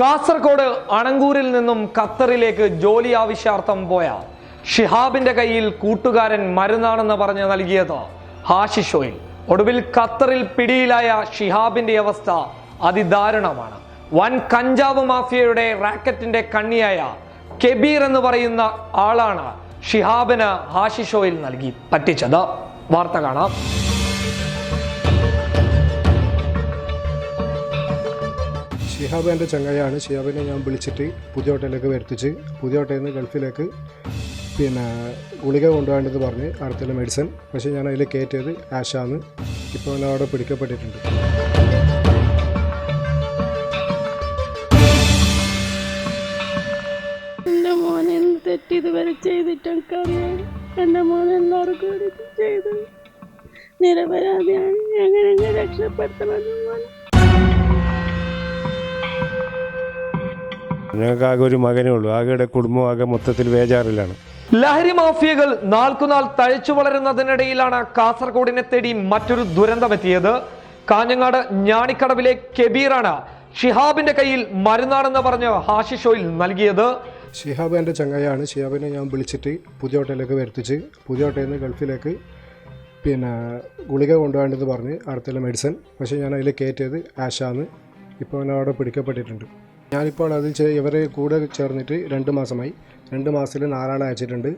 കാസർഗോഡ് അണങ്കൂരിൽ നിന്നും ഖത്തറിലേക്ക് ജോലി ആവശ്യാർത്ഥം പോയ ഷിഹാബിന്റെ കയ്യിൽ കൂട്ടുകാരൻ മരുന്നാണെന്ന് പറഞ്ഞ് നൽകിയത് ഹാഷിഷോയിൽ ഒടുവിൽ ഖത്തറിൽ പിടിയിലായ ഷിഹാബിന്റെ അവസ്ഥ അതിദാരുണമാണ്. വൻ കഞ്ചാവ് മാഫിയയുടെ റാക്കറ്റിന്റെ കണ്ണിയായ കെബീർ എന്ന് പറയുന്ന ആളാണ് ഷിഹാബിന് ഹാഷിഷോയിൽ നൽകി. പറ്റിച്ചത്. വാർത്ത കാണാം. ഷിഹാബ് എന്റെ ചങ്ങായാണ് ഷിഹാബിനെ ഞാൻ വിളിച്ചിട്ട് പുതിയ ഹോട്ടലിലേക്ക് വരുത്തിച്ച് പുതിയ ഹോട്ടലിൽ നിന്ന് ഗൾഫിലേക്ക് പിന്നെ ഗുളിക കൊണ്ടുപോകേണ്ടത് പറഞ്ഞ് അടുത്തുള്ള മെഡിസിൻ. പക്ഷേ ഞാൻ അതിൽ കയറ്റിയത് ആഷാന്ന് ഇപ്പോൾ ഞാൻ അവിടെ പിടിക്കപ്പെട്ടിട്ടുണ്ട്. എന്റെ മോൻ എന്ത് തെറ്റ് എല്ലാവർക്കും ചെയ്തു നിരപരാധിയാണ്. എങ്ങനെ രക്ഷപ്പെടുത്തണം ഞങ്ങൾക്ക് ആകെ ഒരു മകനേ ഉള്ളൂ. ആകെയുടെ കുടുംബം ആകെ മൊത്തത്തിൽ വേജാറിലാണ്. ലഹരി മാഫിയകൾ നാൾക്കുനാൾ തഴച്ചു വളരുന്നതിനിടയിലാണ് കാസർഗോഡിനെ തേടി മറ്റൊരു ദുരന്തം ദുരന്തമെത്തിയത്. കാഞ്ഞങ്ങാട് ഞാണിക്കടവിലെ കെബീറാണ് ഷിഹാബിന്റെ കയ്യിൽ മരുന്നാണെന്ന് പറഞ്ഞ് ഹാഷിഷോയിൽ നൽകിയത്. ഷിഹാബ് എന്റെ ചങ്ങായാണ് ഷിഹാബിനെ ഞാൻ വിളിച്ചിട്ട് പുതിയ ഹോട്ടലിലേക്ക് വരുത്തിച്ച് പുതിയ ഹോട്ടലിൽ നിന്ന് ഗൾഫിലേക്ക് പിന്നെ ഗുളിക കൊണ്ടുപോകേണ്ടത് പറഞ്ഞ് അടുത്തുള്ള മെഡിസിൻ. പക്ഷേ ഞാൻ അതിൽ കയറ്റിയത് ആഷാന്ന് ഇപ്പോൾ അവൻ അവിടെ പിടിക്കപ്പെട്ടിട്ടുണ്ട്. ഞാനിപ്പോൾ അത് ചെ- ഇവരെ കൂടെ ചേർന്നിട്ട് രണ്ട് മാസമായി. രണ്ട് മാസത്തിൽ നാലാളെ അയച്ചിട്ടുണ്ട്.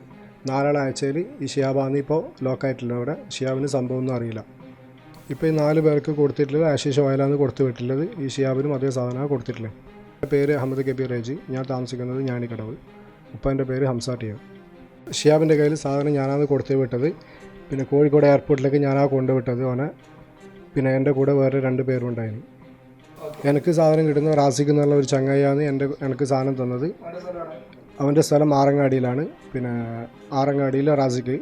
നാലാളെ അയച്ചതിൽ ഈ ഷിയാബാന്ന് ഇപ്പോൾ ലോക്കായിട്ടില്ല. അവിടെ ഷിയാബിന് സംഭവമൊന്നും അറിയില്ല. ഇപ്പോൾ ഈ നാല് പേർക്ക് കൊടുത്തിട്ടുള്ളത് ആശിഷ് ഓയിലാണ് കൊടുത്തു വിട്ടിട്ടുള്ളത് ഈ ഷിയാബിനും അതേ സാധനമാണ് കൊടുത്തിട്ടുള്ളത്. എന്റെ പേര് അഹമ്മദ് കബീർ റേജി ഞാൻ താമസിക്കുന്നത് ഞാനിക്കടവ്. ഉപ്പ എന്റെ പേര് ഹംസ ടിയോ ഷിയാബിന്റെ കയ്യിൽ സാധനം ഞാനാണ് കൊടുത്തു വിട്ടത്. പിന്നെ കോഴിക്കോട് എയർപോർട്ടിലേക്ക് ഞാനാ കൊണ്ടുവിട്ടത് ഓനെ. പിന്നെ എന്റെ കൂടെ വേറെ രണ്ട് പേരും ഉണ്ടായിരുന്നു എനിക്ക് സാധനം കിട്ടുന്ന റാസിക്ക് എന്നുള്ള ഒരു ചങ്ങായിയാണ് എന്റെ എനിക്ക് സാധനം തന്നത്. അവന്റെ സ്ഥലം ആറങ്ങാടിയിലാണ്. പിന്നെ ആറങ്ങാടിയിൽ റാസിക്ക്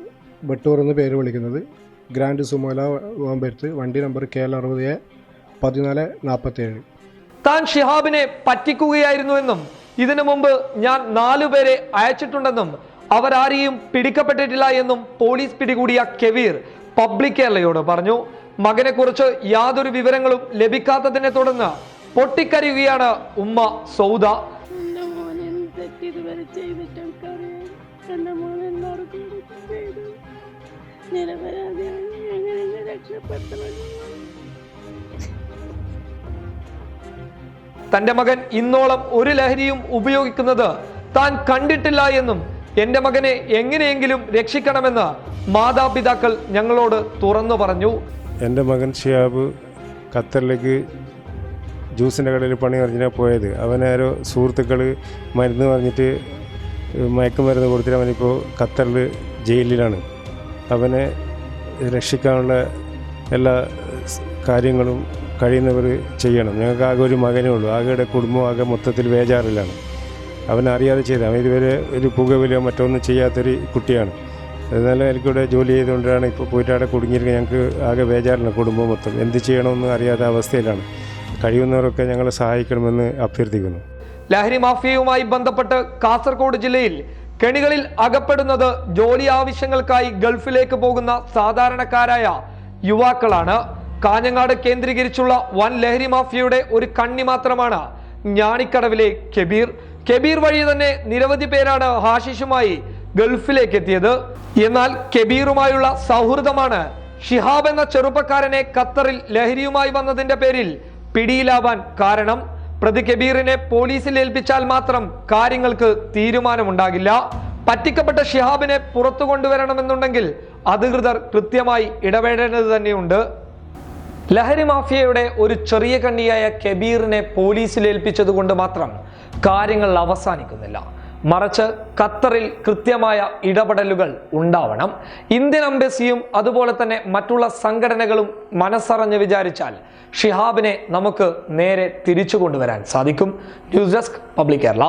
ബട്ടൂർ എന്ന് പേര് വിളിക്കുന്നത്. ഗ്രാൻഡ് സുമോല ഓമ്പരുത്ത് വണ്ടി നമ്പർ കെ എൽ അറുപത് എ പതിനാല് നാൽപ്പത്തേഴ് താൻ ഷിഹാബിനെ പറ്റിക്കുകയായിരുന്നുവെന്നും ഇതിനു മുമ്പ് ഞാൻ നാലുപേരെ അയച്ചിട്ടുണ്ടെന്നും അവരാരെയും പിടിക്കപ്പെട്ടിട്ടില്ല എന്നും പോലീസ് പിടികൂടിയ കെവീർ പബ്ലിക് കേരളയോട് പറഞ്ഞു. മകനെക്കുറിച്ച് യാതൊരു വിവരങ്ങളും ലഭിക്കാത്തതിനെ തുടർന്ന് പൊട്ടിക്കരയുകയാണ് ഉമ്മ സൗദ. തന്റെ മകൻ ഇന്നോളം ഒരു ലഹരിയും ഉപയോഗിക്കുന്നത് താൻ കണ്ടിട്ടില്ല എന്നും എന്റെ മകനെ എങ്ങനെയെങ്കിലും രക്ഷിക്കണമെന്ന് മാതാപിതാക്കൾ ഞങ്ങളോട് തുറന്നു പറഞ്ഞു. എന്റെ മകൻ ഷിയാബ് ഖത്തറിലേക്ക് ജ്യൂസിന്റെ കടയിൽ പണി പറഞ്ഞാൽ പോയത്. അവനാരോ സുഹൃത്തുക്കൾ മരുന്ന് പറഞ്ഞിട്ട് മയക്കുമരുന്ന് കൊടുത്തിട്ട് അവനിപ്പോൾ ഖത്തറിൽ ജയിലിലാണ്. അവനെ രക്ഷിക്കാനുള്ള എല്ലാ കാര്യങ്ങളും കഴിയുന്നവർ ചെയ്യണം. ഞങ്ങൾക്ക് ആകെ ഒരു മകനേ ഉള്ളൂ. ആകെയുടെ കുടുംബം ആകെ മൊത്തത്തിൽ വേജാറിലാണ് അവനറിയാതെ ചെയ്ത അവൻ ഇതുവരെ ഒരു പുകവിലോ മറ്റൊന്നും ചെയ്യാത്തൊരു കുട്ടിയാണ്. എന്നാൽ എനിക്കിവിടെ ജോലി ചെയ്തുകൊണ്ടാണ് ഇപ്പോൾ പോയിട്ട് അവിടെ കുടുങ്ങിയിരിക്കുക ഞങ്ങൾക്ക് ആകെ ബേജാറില്ല കുടുംബം മൊത്തം. എന്ത് ചെയ്യണമെന്ന് അറിയാത്ത അവസ്ഥയിലാണ്. കഴിയുന്നവരൊക്കെ ഞങ്ങളെ സഹായിക്കണമെന്ന് അഭ്യർത്ഥിക്കുന്നു. ലഹരി മാഫിയയുമായി ബന്ധപ്പെട്ട് കാസർഗോഡ് ജില്ലയിൽ കെണികളിൽ അകപ്പെടുന്നത് ജോലി ആവശ്യങ്ങൾക്കായി ഗൾഫിലേക്ക് പോകുന്ന സാധാരണക്കാരായ യുവാക്കളാണ്. കാഞ്ഞങ്ങാട് കേന്ദ്രീകരിച്ചുള്ള വൻ ലഹരി മാഫിയയുടെ ഒരു കണ്ണി മാത്രമാണ് ഞാണിക്കടവിലെ കെബീർ. കെബീർ വഴി തന്നെ നിരവധി പേരാണ് ഹാഷിഷുമായി ഗൾഫിലേക്ക് എത്തിയത് എന്നാൽ കെബീറുമായുള്ള സൗഹൃദമാണ് ഷിഹാബ് എന്ന ചെറുപ്പക്കാരനെ ഖത്തറിൽ ലഹരിയുമായി വന്നതിന്റെ പേരിൽ പിടിയിലാവാൻ കാരണം. പ്രതി കബീറിനെ പോലീസിൽ ഏൽപ്പിച്ചാൽ മാത്രം കാര്യങ്ങൾക്ക് തീരുമാനമുണ്ടാകില്ല. പറ്റിക്കപ്പെട്ട ഷിഹാബിനെ പുറത്തു കൊണ്ടുവരണമെന്നുണ്ടെങ്കിൽ അധികൃതർ കൃത്യമായി ഇടപെടേണ്ടത് തന്നെയുണ്ട്. ലഹരി മാഫിയയുടെ ഒരു ചെറിയ കണ്ണിയായ കബീറിനെ പോലീസിൽ ഏൽപ്പിച്ചതുകൊണ്ട് മാത്രം കാര്യങ്ങൾ അവസാനിക്കുന്നില്ല. മറിച്ച് ഖത്തറിൽ കൃത്യമായ ഇടപെടലുകൾ ഉണ്ടാവണം. ഇന്ത്യൻ എംബസിയും അതുപോലെ തന്നെ മറ്റുള്ള സംഘടനകളും മനസ്സറിഞ്ഞ് വിചാരിച്ചാൽ ഷിഹാബിനെ നമുക്ക് നേരെ തിരിച്ചു കൊണ്ടുവരാൻ സാധിക്കും. News desk public Kerala.